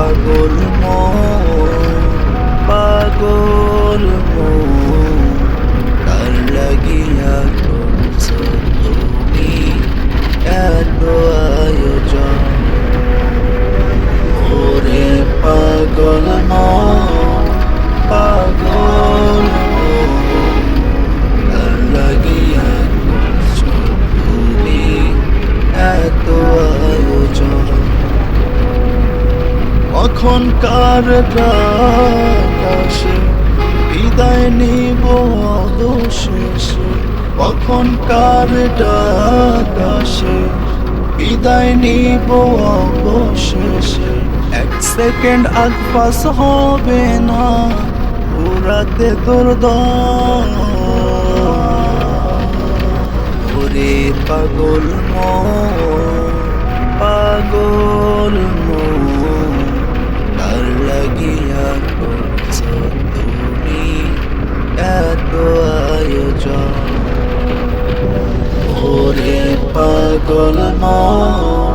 পাগল মন। অখনকার আকাশে বিদায় নিব অবশেষে। অখনকার আকাশে বিদায় নিব অবশেষে। এক সেকেন্ড আগ পাস হবে না। পুরাতে তোর দম ওরে পাগল মন। আয়োজন। পাগল মন।